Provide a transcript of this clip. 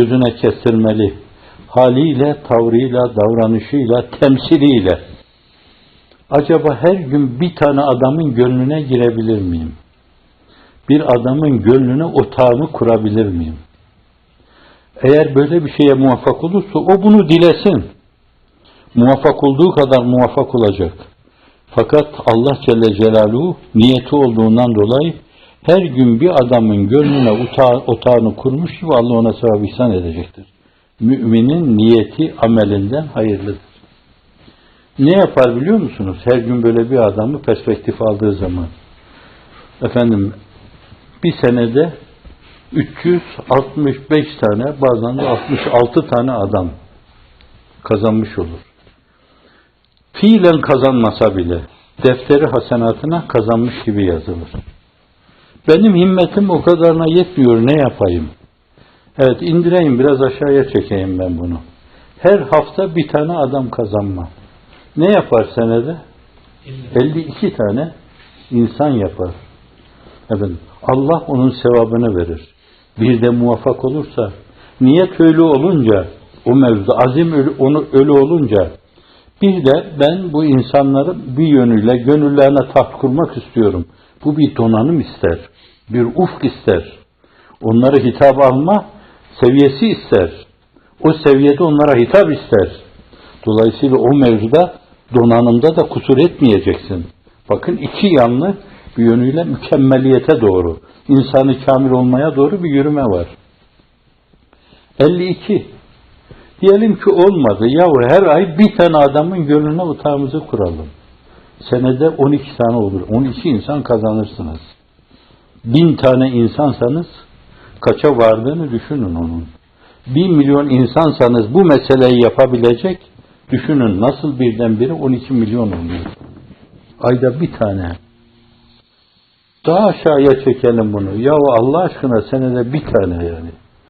gözüne kestirmeli. Haliyle, tavrıyla, davranışıyla, temsiliyle. Acaba her gün bir tane adamın gönlüne girebilir miyim? Bir adamın gönlüne otağını kurabilir miyim? Eğer böyle bir şeye muvaffak olursa o bunu dilesin. Muvaffak olduğu kadar muvaffak olacak. Fakat Allah Celle Celaluhu niyeti olduğundan dolayı her gün bir adamın gönlüne ota- otağını kurmuş gibi Allah ona sevap ihsan edecektir. Müminin niyeti amelinden hayırlıdır. Ne yapar biliyor musunuz? Her gün böyle bir adamı perspektif aldığı zaman. Efendim bir senede 365 tane bazen de 66 tane adam kazanmış olur. Fiilen kazanmasa bile defteri hasenatına kazanmış gibi yazılır. Benim himmetim o kadarına yetmiyor ne yapayım? Evet indireyim biraz aşağıya çekeyim ben bunu. Her hafta bir tane adam kazanma. Ne yapar senede? 52 tane insan yapar. Efendim, Allah onun sevabını verir. Bir de muvaffak olursa, niyet ölü olunca, o mevzuda azim ölü, onu ölü olunca, bir de ben bu insanları bir yönüyle gönüllerine taht kurmak istiyorum. Bu bir donanım ister, bir ufk ister. Onları hitap alma seviyesi ister. O seviyede onlara hitap ister. Dolayısıyla o mevzuda donanımda da kusur etmeyeceksin. Bakın iki yanlı bir yönüyle mükemmeliyete doğru, insanı kamil olmaya doğru bir yürüme var. 52. Diyelim ki olmadı. Yahu her ay bir tane adamın gönlüne otağımızı kuralım. Senede 12 tane olur. 12 insan kazanırsınız. Bin tane insansanız kaça vardığını düşünün onun. Bir milyon insansanız bu meseleyi yapabilecek düşünün nasıl birdenbire 12 milyon oluyor. Ayda bir tane. Daha aşağıya çekelim bunu. Yahu Allah aşkına senede bir tane yani.